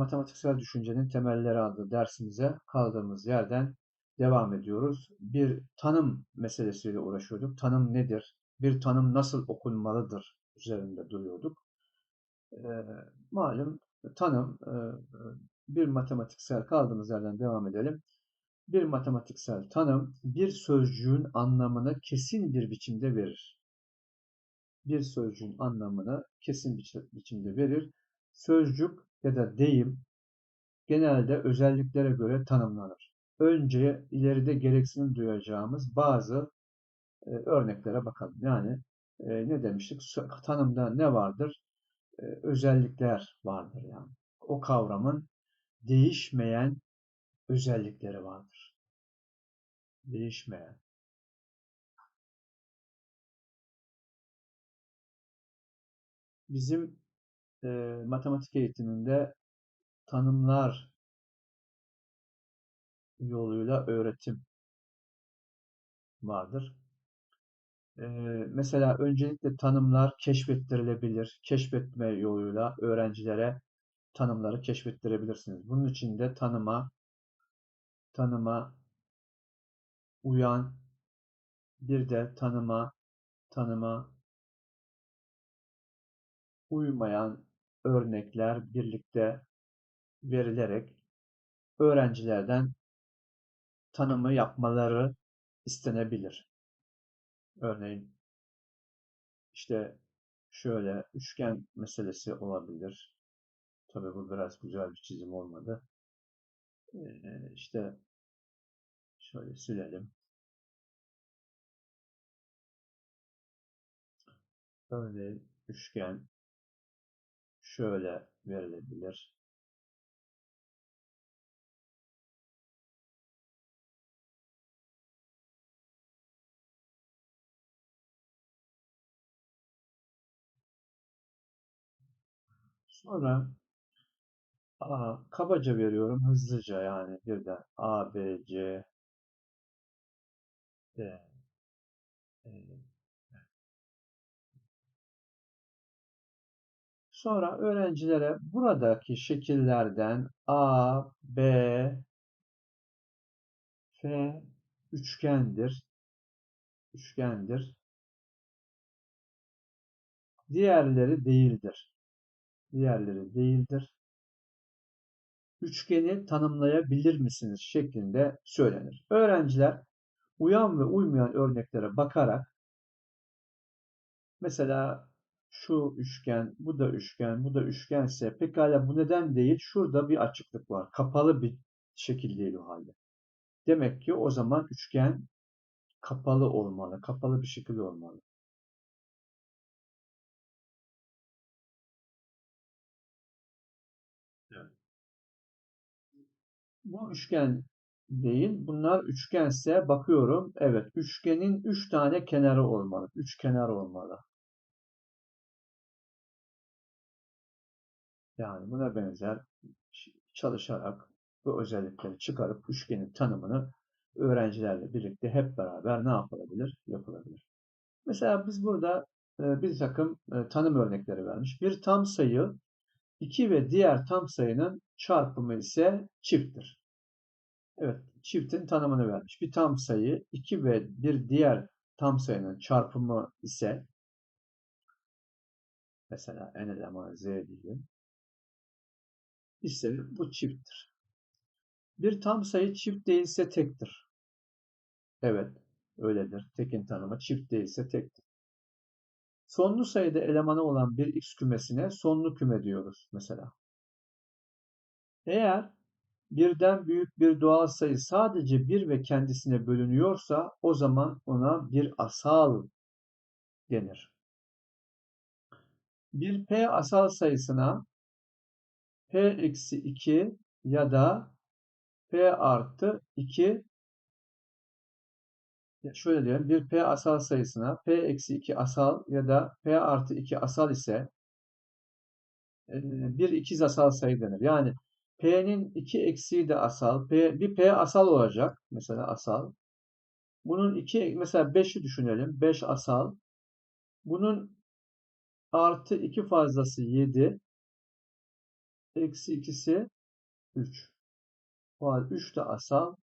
E, Matematiksel Düşüncenin Temelleri adlı dersimize kaldığımız yerden devam ediyoruz. Bir tanım meselesiyle uğraşıyorduk. Tanım nedir? Bir tanım nasıl okunmalıdır? Üzerinde duruyorduk. E, malum tanım e, bir matematiksel kaldığımız yerden devam edelim. Bir matematiksel tanım bir sözcüğün anlamını kesin bir biçimde verir bir sözcüğün anlamını kesin biçimde verir. Sözcük ya da deyim genelde özelliklere göre tanımlanır. Önce ileride gereksinim duyacağımız bazı e, örneklere bakalım. Yani e, ne demiştik? Tanımda ne vardır? E, özellikler vardır yani. O kavramın değişmeyen özellikleri vardır. Değişmeyen. Bizim e, matematik eğitiminde tanımlar yoluyla öğretim vardır. E, mesela öncelikle tanımlar keşfettirilebilir. Keşfetme yoluyla öğrencilere tanımları keşfettirebilirsiniz. Bunun için de tanıma, tanıma, uyan, bir de tanıma, tanıma, uymayan örnekler birlikte verilerek öğrencilerden tanımı yapmaları istenebilir. Örneğin işte şöyle üçgen meselesi olabilir. Tabii bu biraz güzel bir çizim olmadı. Ee, işte şöyle silelim. Örneğin üçgen şöyle verilebilir. Sonra A, kabaca veriyorum hızlıca yani birden A, B, C, D, E, Sonra öğrencilere buradaki şekillerden A, B, F üçgendir. Üçgendir. Diğerleri değildir. Diğerleri değildir. Üçgeni tanımlayabilir misiniz şeklinde söylenir. Öğrenciler uyan ve uymayan örneklere bakarak mesela şu üçgen, bu da üçgen, bu da üçgense pekala bu neden değil? Şurada bir açıklık var. Kapalı bir şekil değil o halde. Demek ki o zaman üçgen kapalı olmalı. Kapalı bir şekilde olmalı. Evet. Bu üçgen değil. Bunlar üçgense bakıyorum. Evet. Üçgenin üç tane kenarı olmalı. Üç kenar olmalı. Yani buna benzer çalışarak bu özellikleri çıkarıp üçgenin tanımını öğrencilerle birlikte hep beraber ne yapılabilir? Yapılabilir. Mesela biz burada e, bir takım e, tanım örnekleri vermiş. Bir tam sayı 2 ve diğer tam sayının çarpımı ise çifttir. Evet, çiftin tanımını vermiş. Bir tam sayı 2 ve bir diğer tam sayının çarpımı ise mesela n eleman z diyelim ise bu çifttir. Bir tam sayı çift değilse tektir. Evet, öyledir. Tekin tanımı çift değilse tektir. Sonlu sayıda elemanı olan bir x kümesine sonlu küme diyoruz mesela. Eğer birden büyük bir doğal sayı sadece bir ve kendisine bölünüyorsa o zaman ona bir asal denir. Bir p asal sayısına P eksi 2 ya da P artı 2 şöyle diyelim bir P asal sayısına P eksi 2 asal ya da P artı 2 asal ise e, bir ikiz asal sayı denir. Yani P'nin 2 eksiği de asal. P, bir P asal olacak. Mesela asal. Bunun 2 mesela 5'i düşünelim. 5 asal. Bunun artı 2 fazlası 7. Eksi ikisi 3. O halde 3 de asal.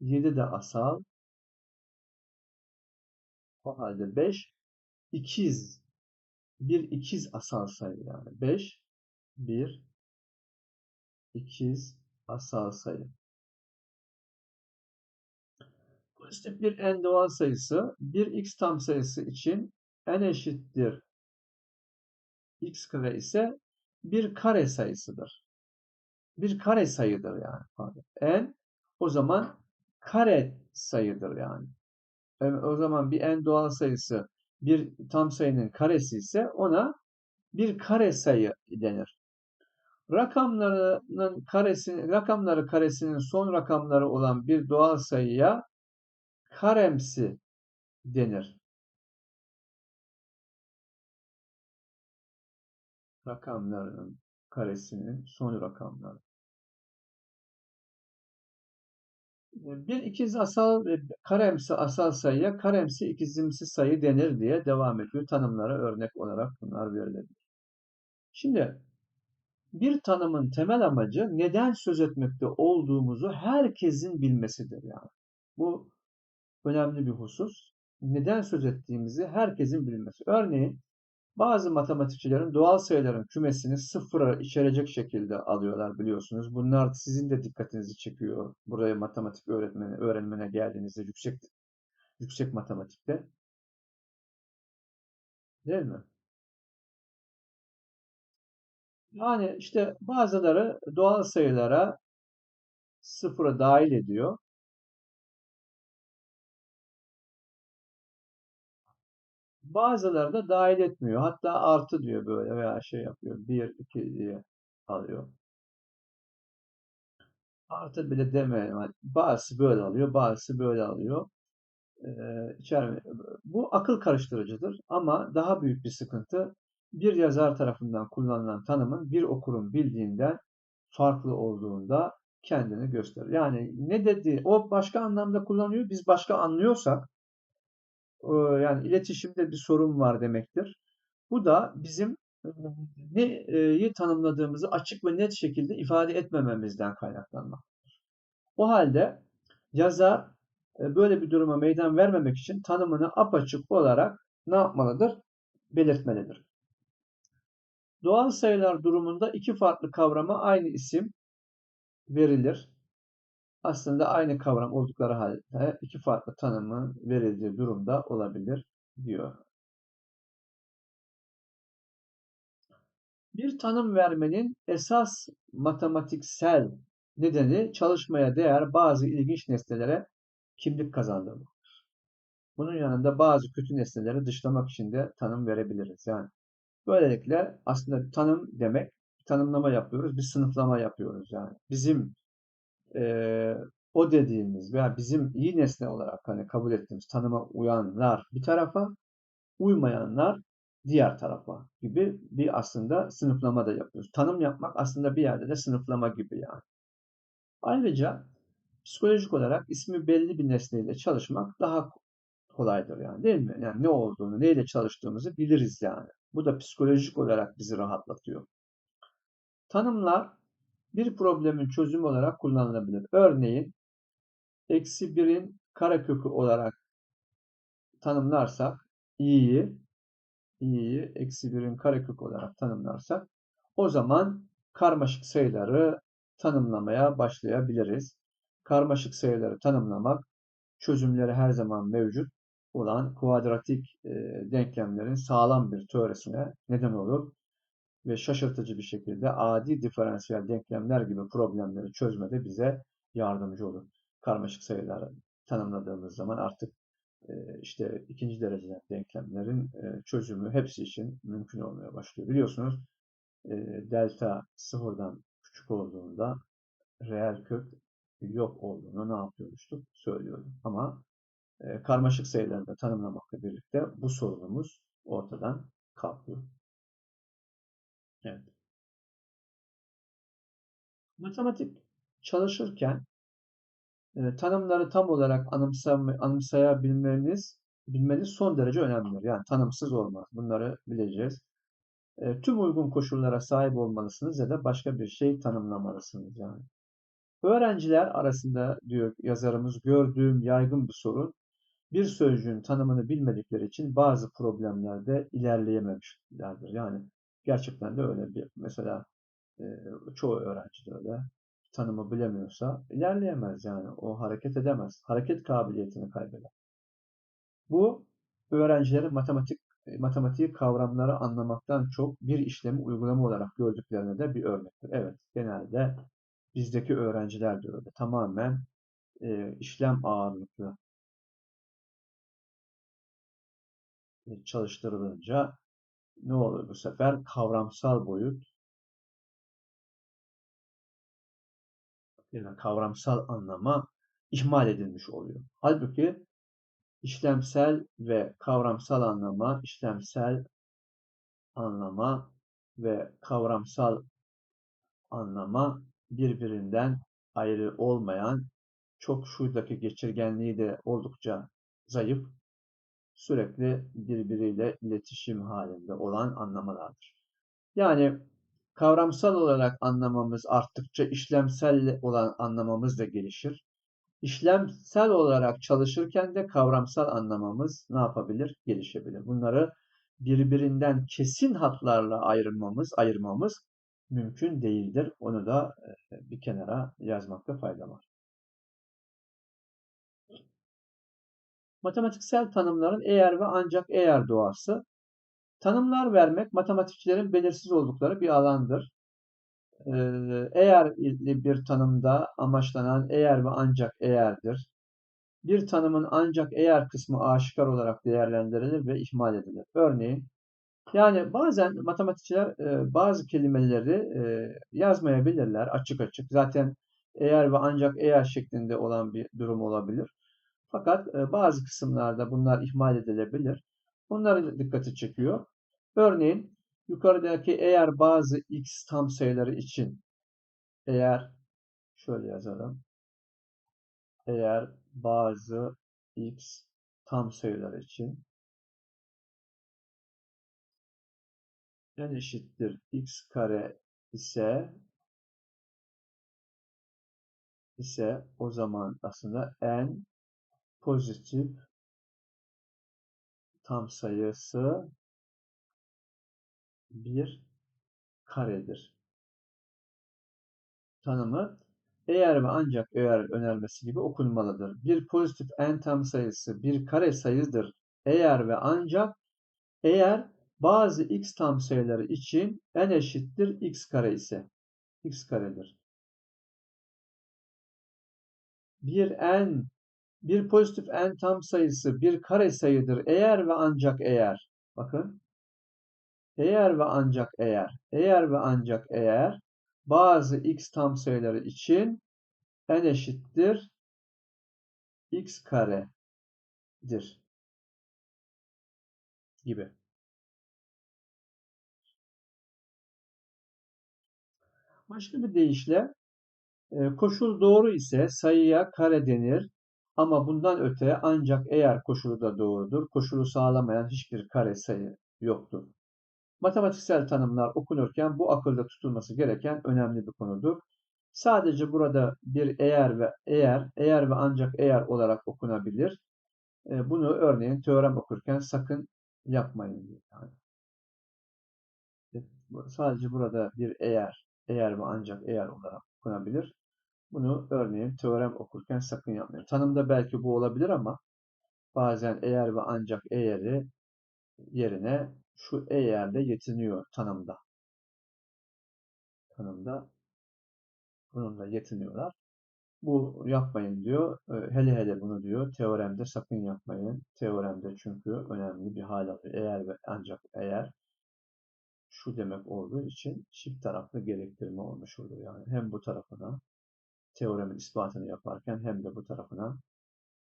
7 de asal. O halde 5 ikiz. Bir ikiz asal sayı yani. 5 bir ikiz asal sayı. Pozitif bir n doğal sayısı bir x tam sayısı için n eşittir x kare ise bir kare sayısıdır. Bir kare sayıdır yani. Pardon. n o zaman kare sayıdır yani. O zaman bir n doğal sayısı bir tam sayının karesi ise ona bir kare sayı denir. Rakamlarının karesi, rakamları karesinin son rakamları olan bir doğal sayıya karemsi denir. Rakamlarının karesinin son rakamları. Bir ikiz asal karemsi asal sayıya karemsi ikizimsi sayı denir diye devam ediyor. Tanımlara örnek olarak bunlar verilebilir. Şimdi bir tanımın temel amacı neden söz etmekte olduğumuzu herkesin bilmesidir yani. Bu önemli bir husus. Neden söz ettiğimizi herkesin bilmesi. Örneğin bazı matematikçilerin doğal sayıların kümesini sıfıra içerecek şekilde alıyorlar biliyorsunuz. Bunlar sizin de dikkatinizi çekiyor. Buraya matematik öğretmeni, öğrenmene geldiğinizde yüksek yüksek matematikte. Değil mi? Yani işte bazıları doğal sayılara sıfıra dahil ediyor. Bazıları da dahil etmiyor. Hatta artı diyor böyle veya şey yapıyor. 1, 2 diye alıyor. Artı bile demeyelim. bazısı böyle alıyor, bazısı böyle alıyor. Ee, bu akıl karıştırıcıdır ama daha büyük bir sıkıntı bir yazar tarafından kullanılan tanımın bir okurun bildiğinden farklı olduğunda kendini gösterir. Yani ne dedi? O başka anlamda kullanıyor. Biz başka anlıyorsak yani iletişimde bir sorun var demektir. Bu da bizim neyi tanımladığımızı açık ve net şekilde ifade etmememizden kaynaklanmaktadır. O halde yazar böyle bir duruma meydan vermemek için tanımını apaçık olarak ne yapmalıdır? Belirtmelidir. Doğal sayılar durumunda iki farklı kavrama aynı isim verilir. Aslında aynı kavram oldukları halde iki farklı tanımı verildiği durumda olabilir diyor. Bir tanım vermenin esas matematiksel nedeni çalışmaya değer bazı ilginç nesnelere kimlik kazandırmaktır. Bunun yanında bazı kötü nesneleri dışlamak için de tanım verebiliriz. Yani Böylelikle aslında tanım demek, tanımlama yapıyoruz, bir sınıflama yapıyoruz yani. Bizim e, o dediğimiz veya bizim iyi nesne olarak hani kabul ettiğimiz tanıma uyanlar bir tarafa, uymayanlar diğer tarafa gibi bir aslında sınıflama da yapıyoruz. Tanım yapmak aslında bir yerde de sınıflama gibi yani. Ayrıca psikolojik olarak ismi belli bir nesneyle çalışmak daha kolaydır yani değil mi? Yani ne olduğunu, neyle çalıştığımızı biliriz yani. Bu da psikolojik olarak bizi rahatlatıyor. Tanımlar bir problemin çözümü olarak kullanılabilir. Örneğin eksi birin karekökü olarak tanımlarsak i'yi i'yi eksi birin karekök olarak tanımlarsak o zaman karmaşık sayıları tanımlamaya başlayabiliriz. Karmaşık sayıları tanımlamak çözümleri her zaman mevcut olan kuadratik e, denklemlerin sağlam bir teorisine neden olur ve şaşırtıcı bir şekilde adi diferansiyel denklemler gibi problemleri çözmede bize yardımcı olur. Karmaşık sayıları tanımladığımız zaman artık e, işte ikinci derece denklemlerin e, çözümü hepsi için mümkün olmaya başlıyor. Biliyorsunuz e, delta sıfırdan küçük olduğunda reel kök yok olduğunu ne yapıyormuştuk söylüyordum. Ama karmaşık sayıları da tanımlamakla birlikte bu sorunumuz ortadan kalkıyor. Evet. Matematik çalışırken e, tanımları tam olarak anımsayabilmeniz bilmeniz son derece önemlidir. Yani tanımsız olmaz. Bunları bileceğiz. e, tüm uygun koşullara sahip olmalısınız ya da başka bir şey tanımlamalısınız yani. Öğrenciler arasında diyor yazarımız gördüğüm yaygın bir sorun bir sözcüğün tanımını bilmedikleri için bazı problemlerde ilerleyememişlerdir. Yani gerçekten de öyle bir mesela çoğu öğrenci de öyle tanımı bilemiyorsa ilerleyemez yani o hareket edemez. Hareket kabiliyetini kaybeder. Bu öğrencilerin matematik matematiği kavramları anlamaktan çok bir işlemi uygulama olarak gördüklerine de bir örnektir. Evet, genelde bizdeki öğrenciler de öyle. Tamamen e, işlem ağırlıklı çalıştırılınca ne olur bu sefer? Kavramsal boyut yani kavramsal anlama ihmal edilmiş oluyor. Halbuki işlemsel ve kavramsal anlama, işlemsel anlama ve kavramsal anlama birbirinden ayrı olmayan, çok şuradaki geçirgenliği de oldukça zayıf, sürekli birbiriyle iletişim halinde olan anlamalardır. Yani kavramsal olarak anlamamız arttıkça işlemsel olan anlamamız da gelişir. İşlemsel olarak çalışırken de kavramsal anlamamız ne yapabilir? Gelişebilir. Bunları birbirinden kesin hatlarla ayırmamız, ayırmamız mümkün değildir. Onu da bir kenara yazmakta fayda var. Matematiksel tanımların eğer ve ancak eğer doğası. Tanımlar vermek matematikçilerin belirsiz oldukları bir alandır. Eğer bir tanımda amaçlanan eğer ve ancak eğerdir. Bir tanımın ancak eğer kısmı aşikar olarak değerlendirilir ve ihmal edilir. Örneğin yani bazen matematikçiler bazı kelimeleri yazmayabilirler açık açık. Zaten eğer ve ancak eğer şeklinde olan bir durum olabilir. Fakat bazı kısımlarda bunlar ihmal edilebilir. Bunları dikkati çekiyor. Örneğin yukarıdaki eğer bazı x tam sayıları için eğer şöyle yazalım. Eğer bazı x tam sayılar için n eşittir x kare ise ise o zaman aslında n pozitif tam sayısı bir karedir. Tanımı eğer ve ancak eğer önermesi gibi okunmalıdır. Bir pozitif n tam sayısı bir kare sayıdır. Eğer ve ancak eğer bazı x tam sayıları için n eşittir x kare ise x karedir. Bir n bir pozitif n tam sayısı bir kare sayıdır eğer ve ancak eğer. Bakın. Eğer ve ancak eğer. Eğer ve ancak eğer bazı x tam sayıları için n eşittir x karedir. Gibi. Başka bir deyişle koşul doğru ise sayıya kare denir. Ama bundan öte ancak eğer koşulu da doğrudur, koşulu sağlamayan hiçbir kare sayı yoktur. Matematiksel tanımlar okunurken bu akılda tutulması gereken önemli bir konudur. Sadece burada bir eğer ve eğer, eğer ve ancak eğer olarak okunabilir. E, bunu örneğin teorem okurken sakın yapmayın. Yani. Sadece burada bir eğer, eğer ve ancak eğer olarak okunabilir. Bunu örneğin teorem okurken sakın yapmayın. Tanımda belki bu olabilir ama bazen eğer ve ancak eğeri yerine şu eğerle yetiniyor tanımda. Tanımda bununla yetiniyorlar. Bu yapmayın diyor. Ee, hele hele bunu diyor. Teoremde sakın yapmayın. Teoremde çünkü önemli bir hal alıyor. Eğer ve ancak eğer şu demek olduğu için çift taraflı gerektirme olmuş oluyor. Yani hem bu tarafına teoremin ispatını yaparken hem de bu tarafına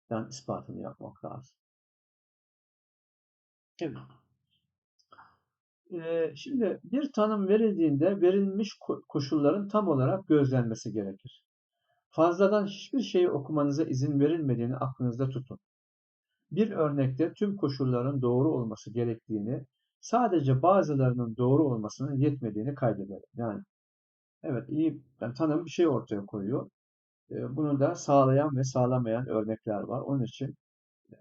dan ispatını yapmak lazım. Evet. Ee, şimdi bir tanım verildiğinde verilmiş koşulların tam olarak gözlenmesi gerekir. Fazladan hiçbir şeyi okumanıza izin verilmediğini aklınızda tutun. Bir örnekte tüm koşulların doğru olması gerektiğini sadece bazılarının doğru olmasının yetmediğini kaydedelim. Yani evet iyi yani tanım bir şey ortaya koyuyor. E, bunu da sağlayan ve sağlamayan örnekler var. Onun için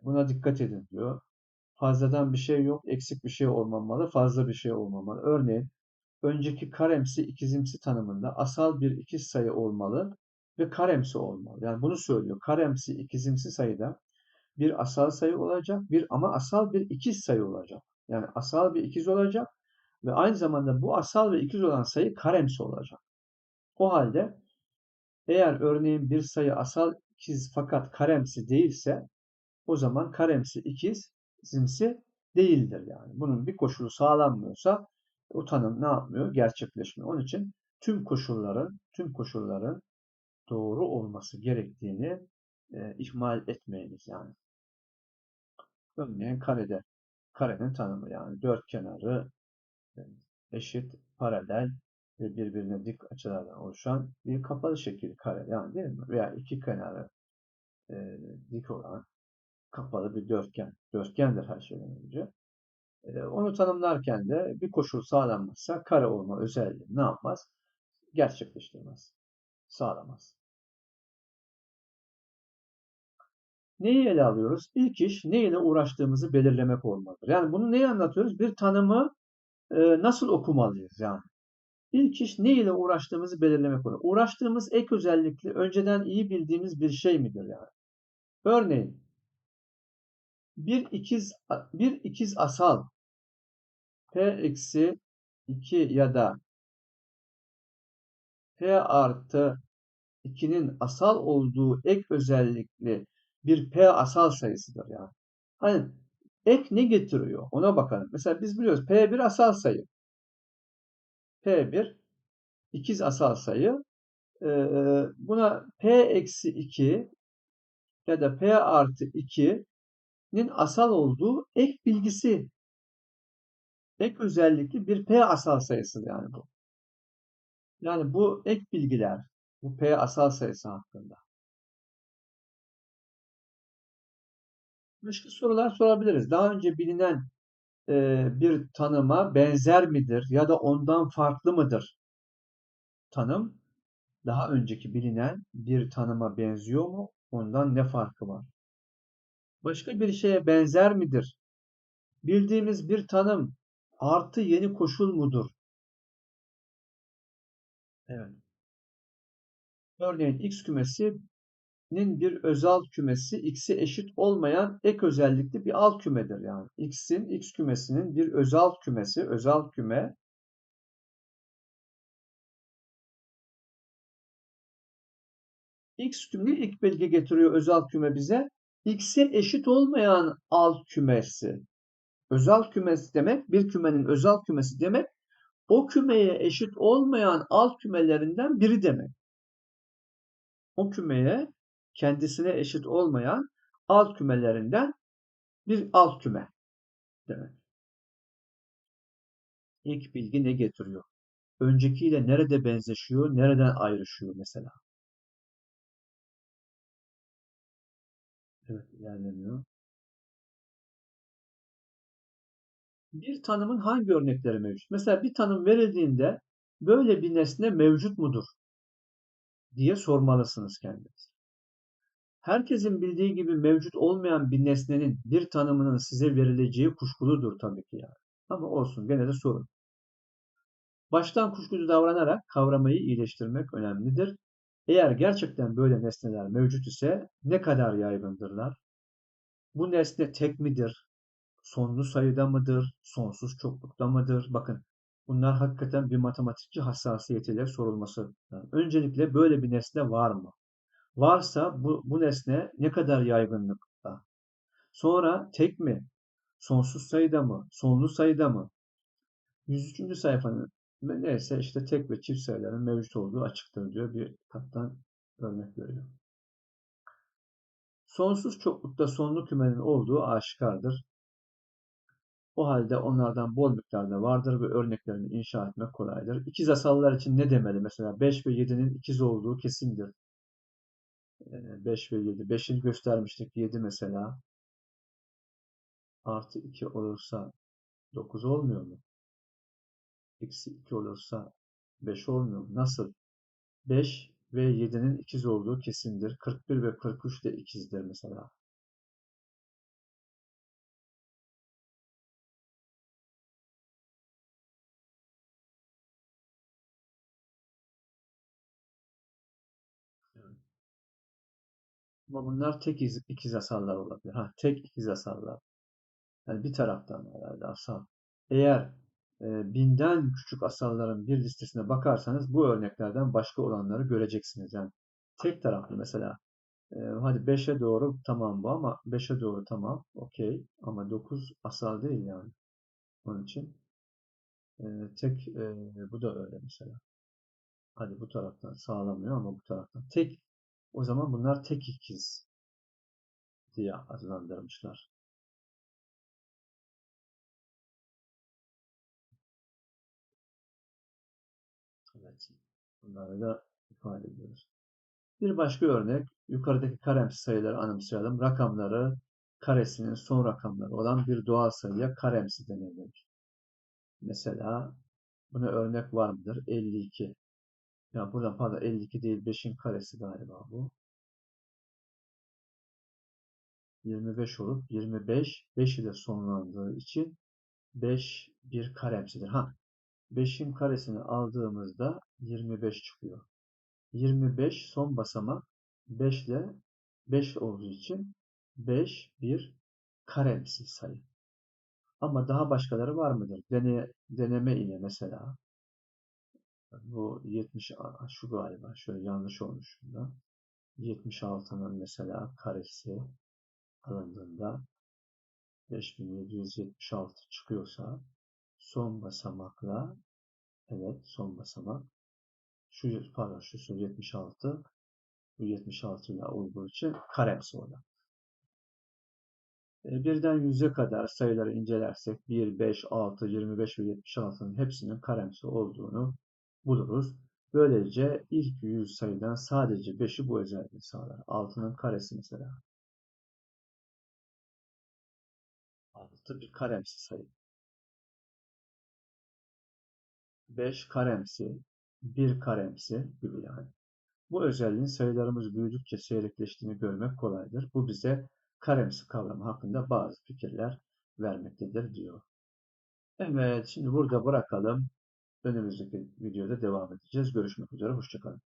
buna dikkat edin diyor. Fazladan bir şey yok, eksik bir şey olmamalı, fazla bir şey olmamalı. Örneğin önceki karemsi ikizimsi tanımında asal bir ikiz sayı olmalı ve karemsi olmalı. Yani bunu söylüyor. Karemsi ikizimsi sayıda bir asal sayı olacak, bir ama asal bir ikiz sayı olacak. Yani asal bir ikiz olacak ve aynı zamanda bu asal ve ikiz olan sayı karemsi olacak. O halde eğer örneğin bir sayı asal ikiz fakat karemsi değilse o zaman karemsi ikiz zimsi değildir yani. Bunun bir koşulu sağlanmıyorsa o tanım ne yapmıyor? Gerçekleşmiyor. Onun için tüm koşulların tüm koşulların doğru olması gerektiğini e, ihmal etmeyiniz yani. Örneğin karede karenin tanımı yani dört kenarı e, eşit, paralel ve birbirine dik açılardan oluşan bir kapalı şekil kare yani değil mi? Veya iki kenarı e, dik olan kapalı bir dörtgen. Dörtgendir her şeyden önce. E, onu tanımlarken de bir koşul sağlanmazsa kare olma özelliği ne yapmaz? Gerçekleştirmez. Sağlamaz. Neyi ele alıyoruz? İlk iş ne ile uğraştığımızı belirlemek olmalıdır. Yani bunu neyi anlatıyoruz? Bir tanımı e, nasıl okumalıyız yani? İlk iş ne ile uğraştığımızı belirlemek olur. Uğraştığımız ek özellikli önceden iyi bildiğimiz bir şey midir yani? Örneğin bir ikiz bir ikiz asal p eksi 2 ya da p artı 2'nin asal olduğu ek özellikli bir p asal sayısıdır yani. Hani ek ne getiriyor? Ona bakalım. Mesela biz biliyoruz p1 asal sayı. P1 ikiz asal sayı. Ee, buna p eksi 2 ya da p artı 2'nin asal olduğu ek bilgisi ek özellikli bir p asal sayısı yani bu. Yani bu ek bilgiler bu p asal sayısı hakkında. Başka sorular sorabiliriz. Daha önce bilinen e, bir tanıma benzer midir ya da ondan farklı mıdır? Tanım daha önceki bilinen bir tanıma benziyor mu? Ondan ne farkı var? Başka bir şeye benzer midir? Bildiğimiz bir tanım artı yeni koşul mudur? Evet. Örneğin x kümesinin bir özel kümesi x'e eşit olmayan ek özellikli bir alt kümedir yani. x'in x kümesinin bir özel kümesi, özel küme x küme ilk belge getiriyor özel küme bize. x'e eşit olmayan alt kümesi. Özel kümesi demek bir kümenin özel kümesi demek o kümeye eşit olmayan alt kümelerinden biri demek. O kümeye kendisine eşit olmayan alt kümelerinden bir alt küme demek. İlk bilgi ne getiriyor? Öncekiyle nerede benzeşiyor, nereden ayrışıyor mesela? Evet, ilerlemiyor. Bir tanımın hangi örnekleri mevcut? Mesela bir tanım verildiğinde böyle bir nesne mevcut mudur? diye sormalısınız kendinize. Herkesin bildiği gibi mevcut olmayan bir nesnenin bir tanımının size verileceği kuşkuludur tabii ki yani. Ama olsun gene de sorun. Baştan kuşkucu davranarak kavramayı iyileştirmek önemlidir. Eğer gerçekten böyle nesneler mevcut ise ne kadar yaygındırlar? Bu nesne tek midir? Sonlu sayıda mıdır? Sonsuz çoklukta mıdır? Bakın bunlar hakikaten bir matematikçi hassasiyetiyle sorulması. Yani öncelikle böyle bir nesne var mı? Varsa bu, bu nesne ne kadar yaygınlıkta? Sonra tek mi? Sonsuz sayıda mı? Sonlu sayıda mı? 103. sayfanın neyse işte tek ve çift sayıların mevcut olduğu açıktır diyor. Bir kattan örnek veriyor. Sonsuz çoklukta sonlu kümenin olduğu aşikardır. O halde onlardan bol miktarda vardır ve örneklerini inşa etmek kolaydır. İkiz asallar için ne demeli? Mesela 5 ve 7'nin ikiz olduğu kesindir. 5 ve 7. 5'i göstermiştik. 7 mesela. Artı 2 olursa 9 olmuyor mu? Eksi 2 olursa 5 olmuyor mu? Nasıl? 5 ve 7'nin ikiz olduğu kesindir. 41 ve 43 de ikizdir mesela. Ama bunlar tek ikiz, ikiz asallar olabilir. Ha, tek ikiz asallar. Yani bir taraftan herhalde asal. Eğer e, binden küçük asalların bir listesine bakarsanız bu örneklerden başka olanları göreceksiniz. Yani tek taraflı mesela e, hadi 5'e doğru tamam bu ama 5'e doğru tamam okey ama 9 asal değil yani. Onun için e, tek e, bu da öyle mesela. Hadi bu taraftan sağlamıyor ama bu taraftan tek o zaman bunlar tek ikiz diye adlandırmışlar. Evet. Bunları da ifade ediyoruz. Bir başka örnek yukarıdaki karemsi sayıları anımsayalım. Rakamları karesinin son rakamları olan bir doğal sayıya karemsi denilir. Mesela buna örnek var mıdır? 52. Ya buradan pardon 52 değil 5'in karesi galiba bu. 25 olup 25 5 ile sonlandığı için 5 bir karemsidir. Ha 5'in karesini aldığımızda 25 çıkıyor. 25 son basamak 5 ile 5 olduğu için 5 bir karemsi sayı. Ama daha başkaları var mıdır? Dene, deneme ile mesela bu 70 şu galiba şöyle yanlış olmuş bunda. 76'nın mesela karesi alındığında 5776 çıkıyorsa son basamakla evet son basamak şu pardon şu 76 bu 76 ile olduğu için karemsi olan. E, birden 100'e kadar sayıları incelersek 1, 5, 6, 25 ve 76'nın hepsinin karemsi olduğunu buluruz. Böylece ilk 100 sayıdan sadece 5'i bu özelliği sağlar. 6'nın karesi mesela. 6 bir karemsi sayı. 5 karemsi, 1 karemsi gibi yani. Bu özelliğin sayılarımız büyüdükçe seyrekleştiğini görmek kolaydır. Bu bize karemsi kavramı hakkında bazı fikirler vermektedir diyor. Evet, şimdi burada bırakalım. Önümüzdeki videoda devam edeceğiz. Görüşmek üzere, hoşçakalın.